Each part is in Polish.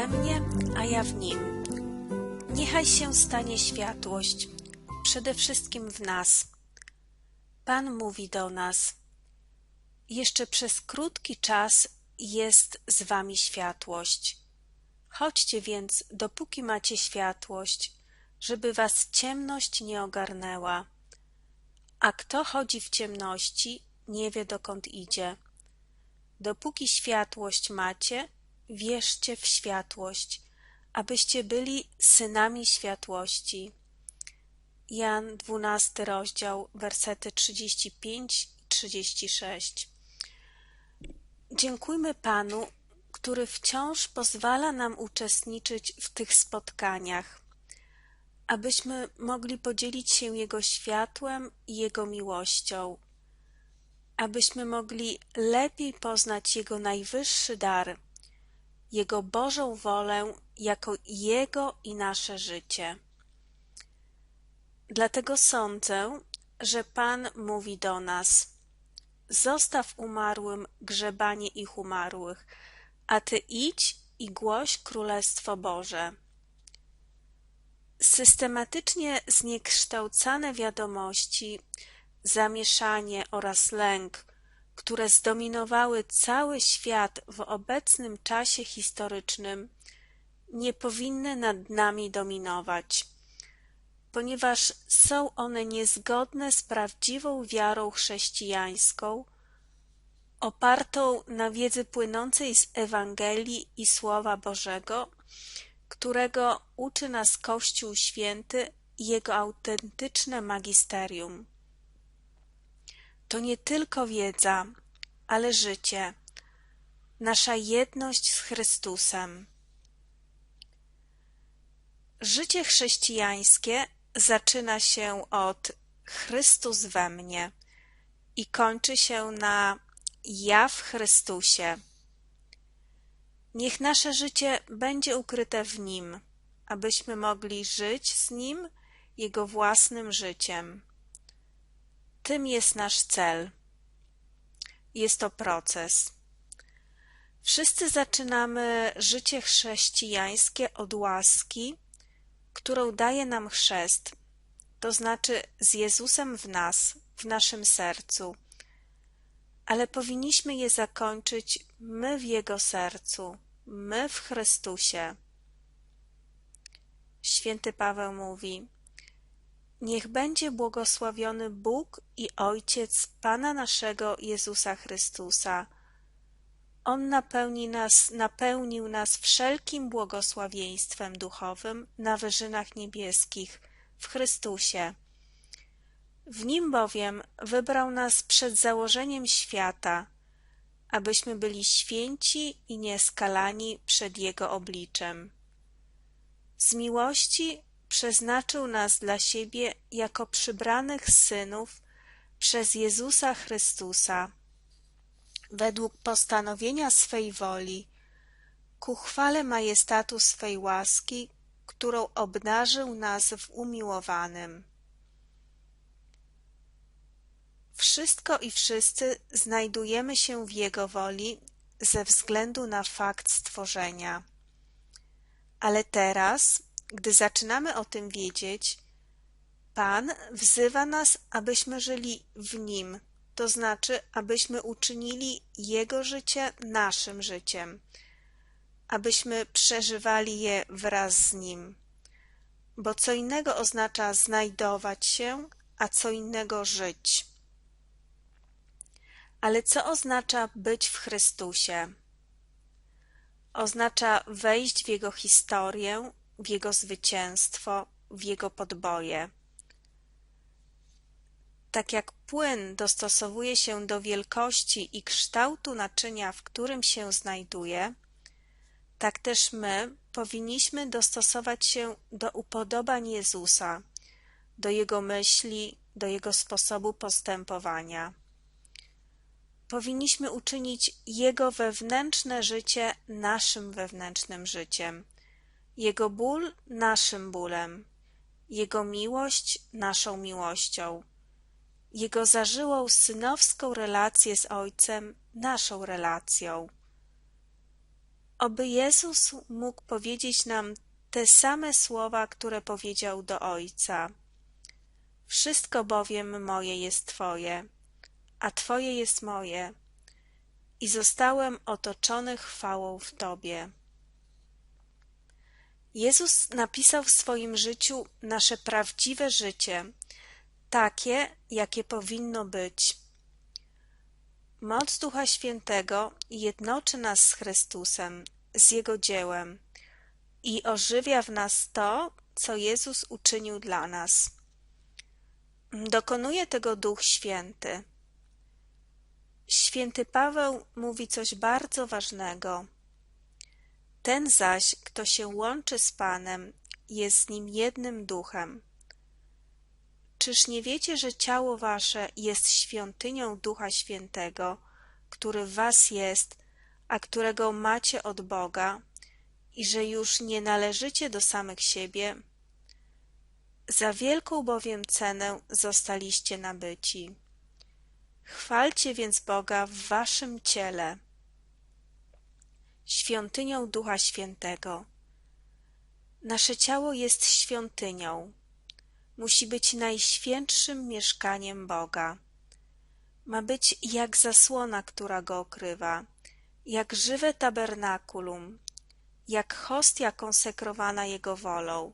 We mnie, a ja w nim. Niechaj się stanie światłość, przede wszystkim w nas. Pan mówi do nas: Jeszcze przez krótki czas jest z wami światłość. Chodźcie więc, dopóki macie światłość, żeby was ciemność nie ogarnęła. A kto chodzi w ciemności, nie wie dokąd idzie. Dopóki światłość macie, wierzcie w światłość, abyście byli synami światłości. Jan dwunasty rozdział, wersety trzydzieści pięć i trzydzieści sześć. Dziękujmy Panu, który wciąż pozwala nam uczestniczyć w tych spotkaniach, abyśmy mogli podzielić się Jego światłem i Jego miłością, abyśmy mogli lepiej poznać Jego najwyższy dar, Jego Bożą wolę jako Jego i nasze życie. Dlatego sądzę, że Pan mówi do nas: Zostaw umarłym grzebanie ich umarłych, a ty idź i głoś Królestwo Boże. Systematycznie zniekształcane wiadomości, zamieszanie oraz lęk, które zdominowały cały świat w obecnym czasie historycznym, nie powinny nad nami dominować, ponieważ są one niezgodne z prawdziwą wiarą chrześcijańską, opartą na wiedzy płynącej z Ewangelii i Słowa Bożego, którego uczy nas Kościół Święty i jego autentyczne magisterium. To nie tylko wiedza, ale życie, nasza jedność z Chrystusem. Życie chrześcijańskie zaczyna się od Chrystus we mnie i kończy się na ja w Chrystusie. Niech nasze życie będzie ukryte w Nim, abyśmy mogli żyć z Nim Jego własnym życiem. Tym jest nasz cel. Jest to proces. Wszyscy zaczynamy życie chrześcijańskie od łaski, którą daje nam chrzest, to znaczy z Jezusem w nas, w naszym sercu. Ale powinniśmy je zakończyć my w Jego sercu, my w Chrystusie. Święty Paweł mówi: Niech będzie błogosławiony Bóg i Ojciec Pana naszego Jezusa Chrystusa. On napełni nas, napełnił nas wszelkim błogosławieństwem duchowym na wyżynach niebieskich w Chrystusie. W nim bowiem wybrał nas przed założeniem świata, abyśmy byli święci i nieskalani przed Jego obliczem. Z miłości przeznaczył nas dla siebie jako przybranych synów przez Jezusa Chrystusa, według postanowienia swej woli, ku chwale majestatu swej łaski, którą obdarzył nas w umiłowanym. Wszystko i wszyscy znajdujemy się w Jego woli ze względu na fakt stworzenia. Ale teraz, gdy zaczynamy o tym wiedzieć, Pan wzywa nas, abyśmy żyli w Nim, to znaczy, abyśmy uczynili Jego życie naszym życiem, abyśmy przeżywali je wraz z Nim. Bo co innego oznacza znajdować się, a co innego żyć. Ale co oznacza być w Chrystusie? Oznacza wejść w Jego historię, w Jego zwycięstwo, w Jego podboje. Tak jak płyn dostosowuje się do wielkości i kształtu naczynia, w którym się znajduje, tak też my powinniśmy dostosować się do upodobań Jezusa, do Jego myśli, do Jego sposobu postępowania. Powinniśmy uczynić Jego wewnętrzne życie naszym wewnętrznym życiem, Jego ból naszym bólem, Jego miłość naszą miłością, Jego zażyłą synowską relację z Ojcem naszą relacją. Oby Jezus mógł powiedzieć nam te same słowa, które powiedział do Ojca. Wszystko bowiem moje jest Twoje, a Twoje jest moje, i zostałem otoczony chwałą w Tobie. Jezus napisał w swoim życiu nasze prawdziwe życie, takie, jakie powinno być. Moc Ducha Świętego jednoczy nas z Chrystusem, z Jego dziełem i ożywia w nas to, co Jezus uczynił dla nas. Dokonuje tego Duch Święty. Święty Paweł mówi coś bardzo ważnego. Ten zaś, kto się łączy z Panem, jest z nim jednym duchem. Czyż nie wiecie, że ciało wasze jest świątynią Ducha Świętego, który w was jest, a którego macie od Boga, i że już nie należycie do samych siebie? Za wielką bowiem cenę zostaliście nabyci. Chwalcie więc Boga w waszym ciele, świątynią Ducha Świętego. Nasze ciało jest świątynią. Musi być najświętszym mieszkaniem Boga. Ma być jak zasłona, która go okrywa, jak żywe tabernakulum, jak hostia konsekrowana Jego wolą.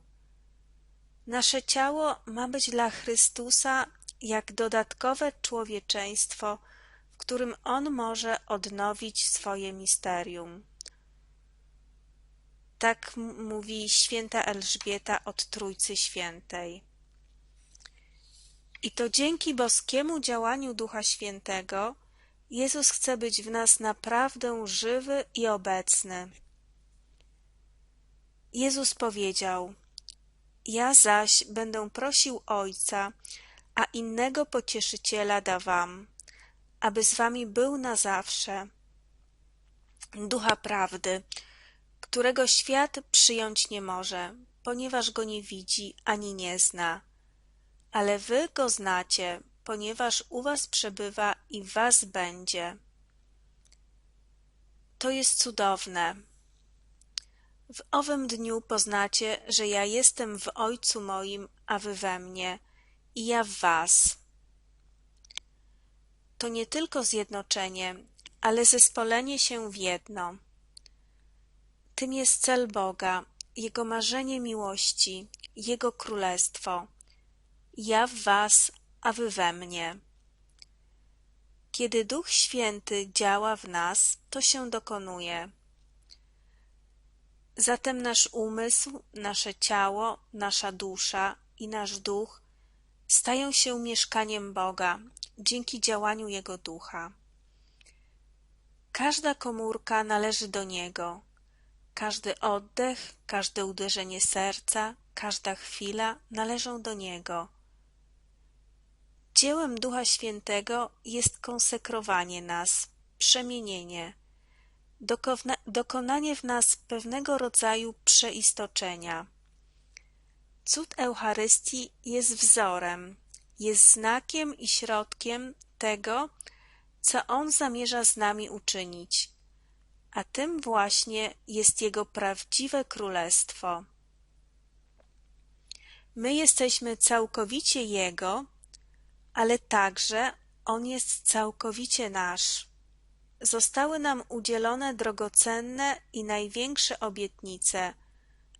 Nasze ciało ma być dla Chrystusa jak dodatkowe człowieczeństwo, w którym On może odnowić swoje misterium. Tak mówi święta Elżbieta od Trójcy Świętej. I to dzięki boskiemu działaniu Ducha Świętego Jezus chce być w nas naprawdę żywy i obecny. Jezus powiedział: Ja zaś będę prosił Ojca, a innego pocieszyciela da wam, aby z wami był na zawsze. Ducha prawdy, którego świat przyjąć nie może, ponieważ go nie widzi ani nie zna. Ale wy go znacie, ponieważ u was przebywa i was będzie. To jest cudowne. W owym dniu poznacie, że ja jestem w Ojcu moim, a wy we mnie, i ja w was. To nie tylko zjednoczenie, ale zespolenie się w jedno. Tym jest cel Boga, Jego marzenie miłości, Jego królestwo. Ja w was, a wy we mnie. Kiedy Duch Święty działa w nas, to się dokonuje. Zatem nasz umysł, nasze ciało, nasza dusza i nasz duch stają się mieszkaniem Boga dzięki działaniu Jego Ducha. Każda komórka należy do Niego. Każdy oddech, każde uderzenie serca, każda chwila należą do Niego. Dziełem Ducha Świętego jest konsekrowanie nas, przemienienie, dokonanie w nas pewnego rodzaju przeistoczenia. Cud Eucharystii jest wzorem, jest znakiem i środkiem tego, co On zamierza z nami uczynić, a tym właśnie jest Jego prawdziwe królestwo. My jesteśmy całkowicie Jego, ale także On jest całkowicie nasz. Zostały nam udzielone drogocenne i największe obietnice,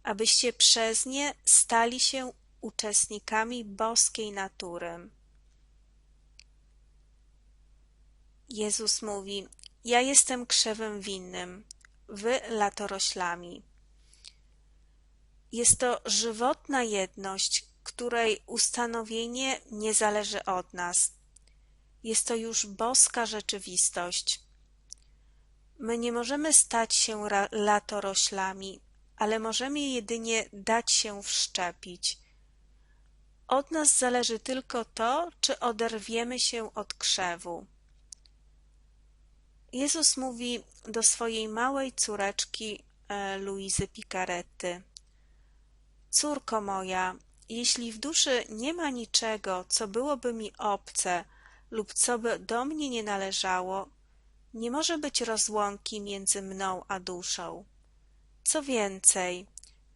abyście przez nie stali się uczestnikami boskiej natury. Jezus mówi: Ja jestem krzewem winnym, wy latoroślami. Jest to żywotna jedność, której ustanowienie nie zależy od nas. Jest to już boska rzeczywistość. My nie możemy stać się latoroślami, ale możemy jedynie dać się wszczepić. Od nas zależy tylko to, czy oderwiemy się od krzewu. Jezus mówi do swojej małej córeczki e, Luizy Picaretty: Córko moja, jeśli w duszy nie ma niczego, co byłoby mi obce lub co by do mnie nie należało, nie może być rozłąki między mną a duszą. Co więcej,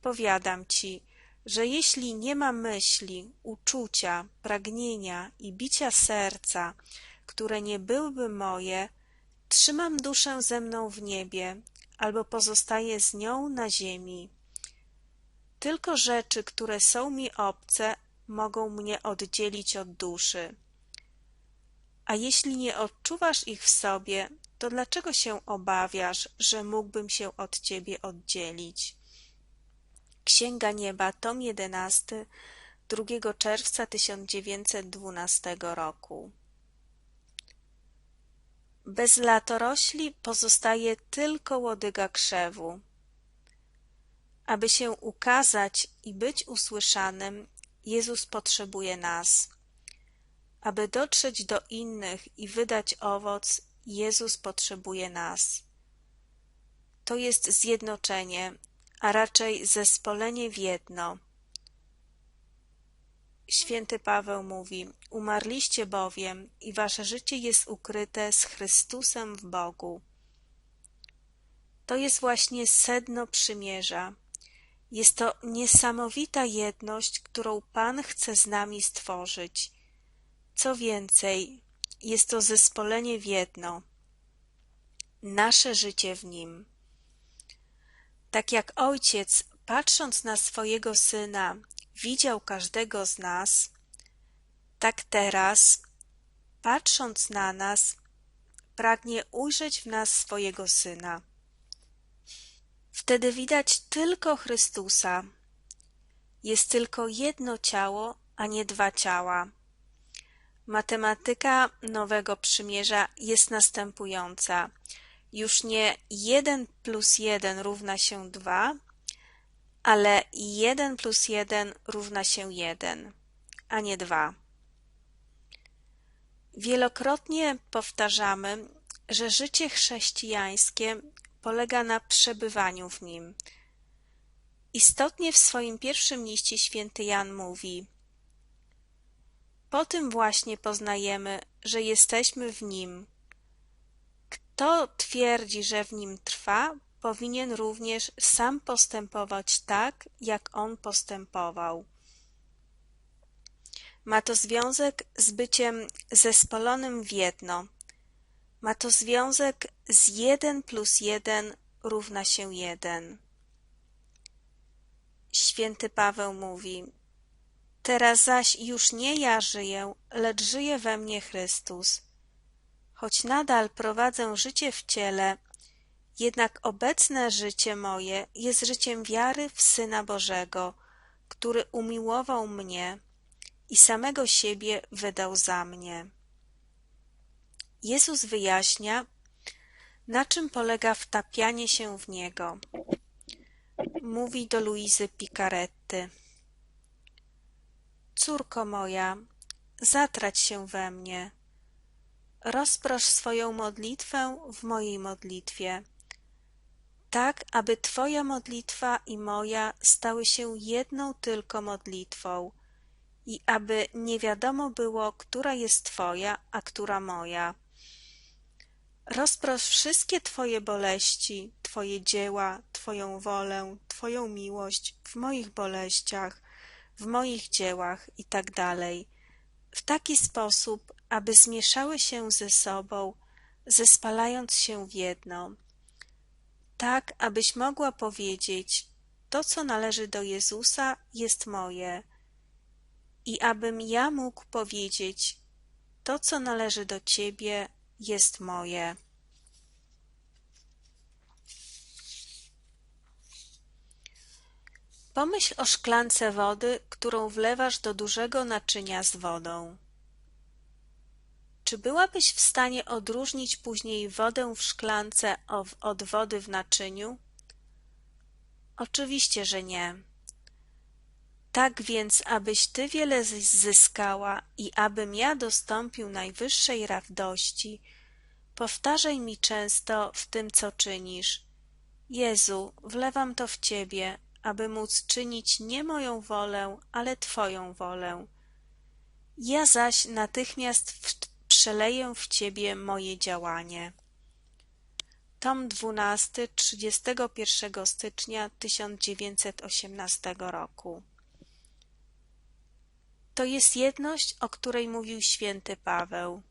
powiadam ci, że jeśli nie ma myśli, uczucia, pragnienia i bicia serca, które nie byłyby moje, trzymam duszę ze mną w niebie albo pozostaję z nią na ziemi. Tylko rzeczy, które są mi obce, mogą mnie oddzielić od duszy. A jeśli nie odczuwasz ich w sobie, to dlaczego się obawiasz, że mógłbym się od ciebie oddzielić? Księga Nieba, tom 11, 2 czerwca 1912 roku. Bez latorośli pozostaje tylko łodyga krzewu. Aby się ukazać i być usłyszanym, Jezus potrzebuje nas. Aby dotrzeć do innych i wydać owoc, Jezus potrzebuje nas. To jest zjednoczenie, a raczej zespolenie w jedno. Święty Paweł mówi: Umarliście bowiem i wasze życie jest ukryte z Chrystusem w Bogu. To jest właśnie sedno przymierza. Jest to niesamowita jedność, którą Pan chce z nami stworzyć. Co więcej, jest to zespolenie w jedno. Nasze życie w nim. Tak jak ojciec, patrząc na swojego syna, widział każdego z nas, tak teraz, patrząc na nas, pragnie ujrzeć w nas swojego syna. Wtedy widać tylko Chrystusa. Jest tylko jedno ciało, a nie dwa ciała. Matematyka Nowego Przymierza jest następująca. Już nie jeden plus jeden równa się dwa, ale jeden plus jeden równa się jeden, a nie dwa. Wielokrotnie powtarzamy, że życie chrześcijańskie polega na przebywaniu w nim. Istotnie w swoim pierwszym liście święty Jan mówi Po tym właśnie poznajemy, że jesteśmy w nim. Kto twierdzi, że w nim trwa, powinien również sam postępować tak, jak on postępował. Ma to związek z byciem zespolonym w jedno. Ma to związek z jeden plus jeden równa się jeden. Święty Paweł mówi Teraz zaś już nie ja żyję, lecz żyje we mnie Chrystus. Choć nadal prowadzę życie w ciele, jednak obecne życie moje jest życiem wiary w Syna Bożego, który umiłował mnie i samego siebie wydał za mnie. Jezus wyjaśnia, na czym polega wtapianie się w Niego. Mówi do Luizy Picaretty. Córko moja, zatrać się we mnie. Rozprosz swoją modlitwę w mojej modlitwie tak aby Twoja modlitwa i moja stały się jedną tylko modlitwą i aby nie wiadomo było, która jest Twoja, a która moja. Rozprosz wszystkie Twoje boleści, Twoje dzieła, Twoją wolę, Twoją miłość w moich boleściach, w moich dziełach i tak w taki sposób, aby zmieszały się ze sobą, zespalając się w jedno tak abyś mogła powiedzieć to co należy do Jezusa jest moje i abym ja mógł powiedzieć to co należy do Ciebie jest moje. Pomyśl o szklance wody, którą wlewasz do dużego naczynia z wodą. Czy byłabyś w stanie odróżnić później wodę w szklance od wody w naczyniu? Oczywiście, że nie. Tak więc, abyś ty wiele zyskała i abym ja dostąpił najwyższej radości, powtarzaj mi często w tym, co czynisz. Jezu, wlewam to w Ciebie, aby móc czynić nie moją wolę, ale Twoją wolę. Ja zaś natychmiast w przeleję w Ciebie moje działanie. tom 12, 31 stycznia 1918 roku. To jest jedność, o której mówił święty Paweł.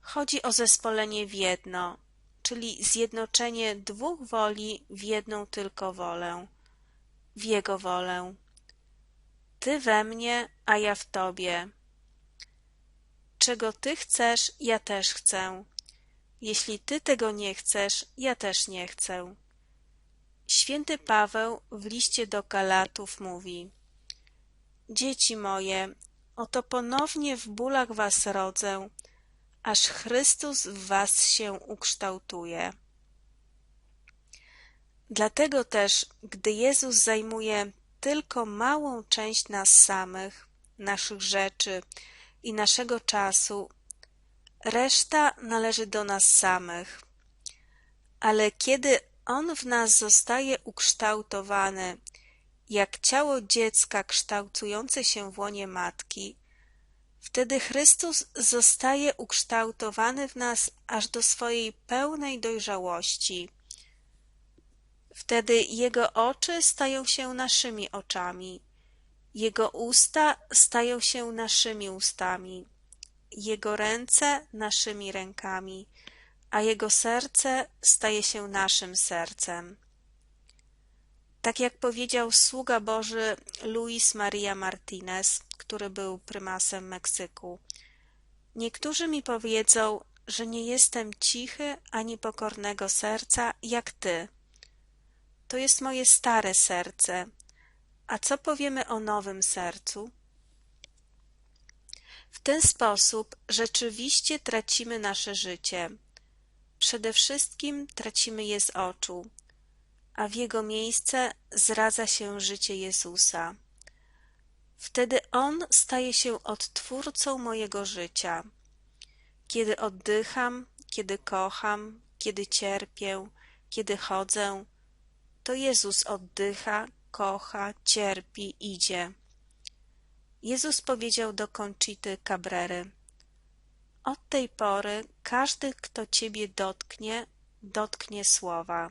Chodzi o zespolenie w jedno, czyli zjednoczenie dwóch woli w jedną tylko wolę, w Jego wolę. Ty we mnie, a ja w Tobie. Czego Ty chcesz, ja też chcę. Jeśli Ty tego nie chcesz, ja też nie chcę. Święty Paweł w liście do Galatów mówi Dzieci moje, oto ponownie w bólach was rodzę, aż Chrystus w was się ukształtuje. Dlatego też, gdy Jezus zajmuje tylko małą część nas samych, naszych rzeczy i naszego czasu, reszta należy do nas samych. Ale kiedy On w nas zostaje ukształtowany, jak ciało dziecka kształtujące się w łonie matki, wtedy Chrystus zostaje ukształtowany w nas aż do swojej pełnej dojrzałości. Wtedy Jego oczy stają się naszymi oczami, Jego usta stają się naszymi ustami, Jego ręce naszymi rękami, a Jego serce staje się naszym sercem. Tak jak powiedział sługa Boży Luis Maria Martinez, który był prymasem Meksyku. Niektórzy mi powiedzą, że nie jestem cichy ani pokornego serca jak ty. To jest moje stare serce. A co powiemy o nowym sercu? W ten sposób rzeczywiście tracimy nasze życie. Przede wszystkim tracimy je z oczu a w jego miejsce zradza się życie Jezusa. Wtedy On staje się odtwórcą mojego życia. Kiedy oddycham, kiedy kocham, kiedy cierpię, kiedy chodzę, to Jezus oddycha, kocha, cierpi, idzie. Jezus powiedział do Conchity Cabrery Od tej pory każdy, kto Ciebie dotknie, dotknie słowa.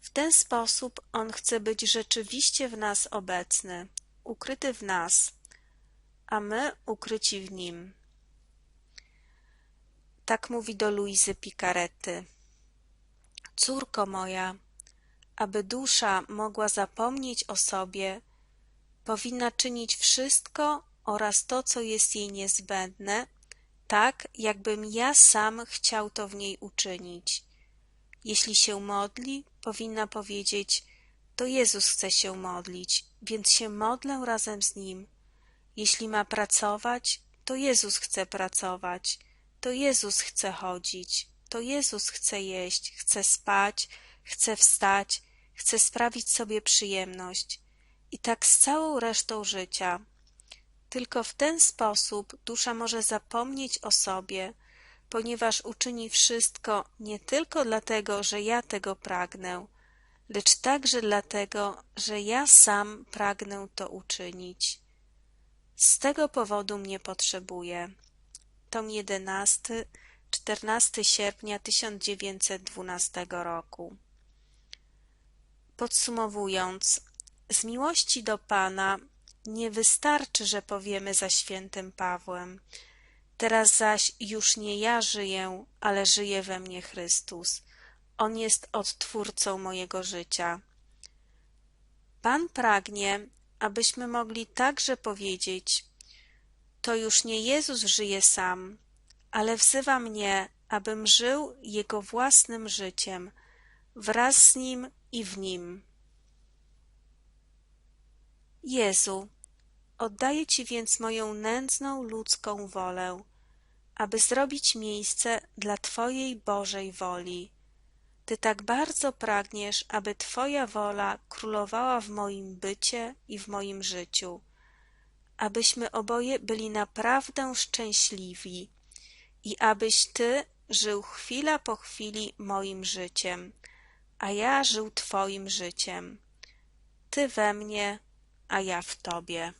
W ten sposób On chce być rzeczywiście w nas obecny, ukryty w nas, a my ukryci w Nim. Tak mówi do Luizy Picarety. Córko moja, aby dusza mogła zapomnieć o sobie, powinna czynić wszystko oraz to, co jest jej niezbędne, tak, jakbym ja sam chciał to w niej uczynić. Jeśli się modli, powinna powiedzieć to Jezus chce się modlić, więc się modlę razem z Nim. Jeśli ma pracować, to Jezus chce pracować, to Jezus chce chodzić, to Jezus chce jeść, chce spać, chce wstać, chce sprawić sobie przyjemność. I tak z całą resztą życia. Tylko w ten sposób dusza może zapomnieć o sobie, ponieważ uczyni wszystko nie tylko dlatego, że ja tego pragnę, lecz także dlatego, że ja sam pragnę to uczynić. Z tego powodu mnie potrzebuje. Tom 11, 14 sierpnia 1912 roku. Podsumowując, z miłości do Pana nie wystarczy, że powiemy za świętym Pawłem – Teraz zaś już nie ja żyję, ale żyje we mnie Chrystus. On jest odtwórcą mojego życia. Pan pragnie, abyśmy mogli także powiedzieć to już nie Jezus żyje sam, ale wzywa mnie, abym żył Jego własnym życiem, wraz z Nim i w Nim. Jezu, Oddaję Ci więc moją nędzną ludzką wolę, aby zrobić miejsce dla Twojej Bożej woli. Ty tak bardzo pragniesz, aby Twoja wola królowała w moim bycie i w moim życiu, abyśmy oboje byli naprawdę szczęśliwi i abyś Ty żył chwila po chwili moim życiem, a ja żył Twoim życiem. Ty we mnie, a ja w Tobie.